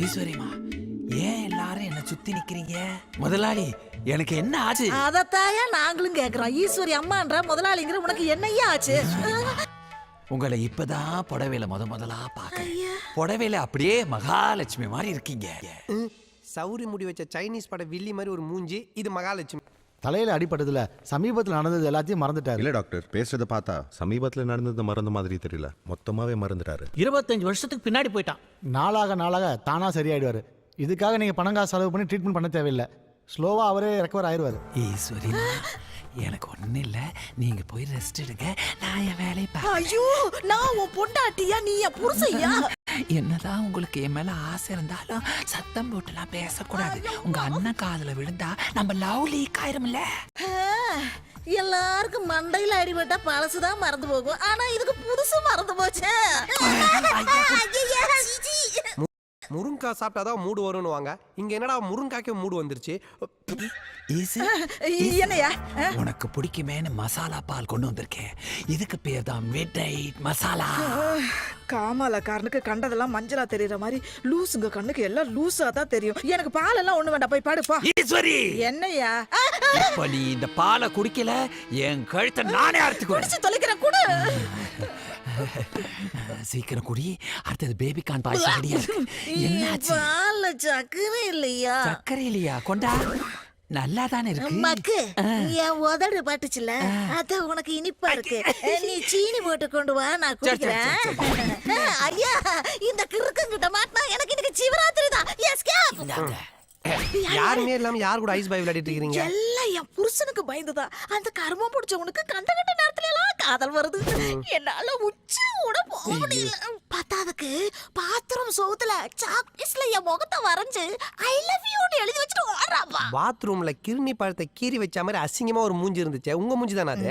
ஈஸ்வரிமா ஏன் எல்லாரும் என்ன சுத்தி நிக்கிறீங்க? முதலாளி எனக்கு என்ன ஆச்சு? அதத்தாயா நாங்களும் கேக்குறோம். ஈஸ்வரி அம்மான்ற முதலாளிங்கிற உனக்கு என்னையா ஆச்சு? உங்களை இப்பதான் புடவையில முத முதலா பாக்க புடவையில அப்படியே மகாலட்சுமி மாதிரி இருக்கீங்க. சௌரி முடி வச்ச சைனீஸ் பட வில்லி மாதிரி ஒரு மூஞ்சி இது மகாலட்சுமி. தலையில அடிபட்டதுல சமீபத்தில் நடந்தது எல்லாத்தையும் மறந்துட்டாரு. இல்ல டாக்டர் பேசுறத பார்த்தா சமீபத்துல நடந்தது மறந்த மாதிரி தெரியல. மொத்தமாவே மறந்துட்டாரு. இருபத்தஞ்சு வருஷத்துக்கு பின்னாடி போயிட்டான். நாளாக நாளாக தானா சரியாயிடுவாரு. இதுக்காக நீங்க பணம் காசு செலவு பண்ணி ட்ரீட்மெண்ட் பண்ண தேவையில்லை. ஸ்லோவா அவரே ரெக்கவர் ஆயிடுவாரு ஈஸ்வரி எனக்கு ஒண்ணு இல்ல. நீங்க போய் ரெஸ்ட் எடுங்க. நான் என் வேலையை ஐயோ நான் உன் பொண்டாட்டியா? நீ என் புருஷையா என்னதான் உங்களுக்கு என் மேல ஆசை இருந்தாலும் சத்தம் போட்டுலாம் பேசக்கூடாது. உங்க அண்ணன் காதுல விழுந்தா நம்ம லவ் லீக் ஆயிரும்ல. எல்லாருக்கும் மண்டையில அடிபட்டா பழசுதான் மறந்து போகும். ஆனா இதுக்கு புதுசு மறந்து போச்சே. முருங்கக்காய் சாப்பிட்டாதான் மூடு வரும்னு வாங்க இங்க என்னடா முருங்காய்க்கே மூடு வந்துருச்சு? என்னையா? உனக்கு பிடிக்குமேன்னு மசாலா பால் கொண்டு வந்திருக்கேன். இதுக்கு பேர் தான் மிட் நைட் மசாலா காமாலக்காரனுக்கு கண்டதெல்லாம் மஞ்சளா தெரியற மாதிரி லூசுங்க கண்ணுக்கு எல்லாம் லூசா தான் தெரியும். எனக்கு பால் எல்லாம் ஒண்ணு வேண்டாம் போய் பாடுப்பா. ஈஸ்வரி! என்னையா இப்ப நீ இந்த பாலை குடிக்கல? என் கழுத்தை நானே அறுத்துக்குவேன். குடிச்சு தொலைக்கிறேன் கூட. சீக்கிரம் குடி. அடுத்தது பேபி கான் பாய்ச்சல் ரெடியா இருக்கு. என்னாச்சு? பால்ல சக்கரை இல்லையா? சர்க்கரை இல்லையா? கொண்டா. நல்லா தானே இருக்கு மக்கு என் உதடு பட்டுச்சுல அதான் உனக்கு இனிப்பா இருக்கு. நீ சீனி போட்டு கொண்டு வா நான் குடிக்கிறேன். ஐயா இந்த கிறுக்கங்கிட்ட மாட்டினா எனக்கு இன்னைக்கு சிவராத்திரி தான். எஸ்கேப். யாருமே இல்லாம யார் கூட ஐஸ் பாய் விளையாடிட்டு இருக்கீங்க? எல்லாம் என் புருஷனுக்கு பயந்துதான். அந்த கர்மம் பிடிச்சவனுக்கு கண்ட கண்ட நேரத்துல எல்லாம் காதல் வருது. என்னால உச்சி கூட போக முடியல. பத்தாவதுக்கு பாத்ரூம் சோத்துல சாக்லேட்ஸ்ல என் முகத்தை வரைஞ்சு ஐ லவ் யூன்னு எழுதி வச்சுட்டு ஓடுறாப்பா பாத்ரூம்ல கிருணி பழத்தை கீறி வச்ச மாதிரி அசிங்கமா ஒரு மூஞ்சி இருந்துச்சு. உங்க மூஞ்சி தானே அது?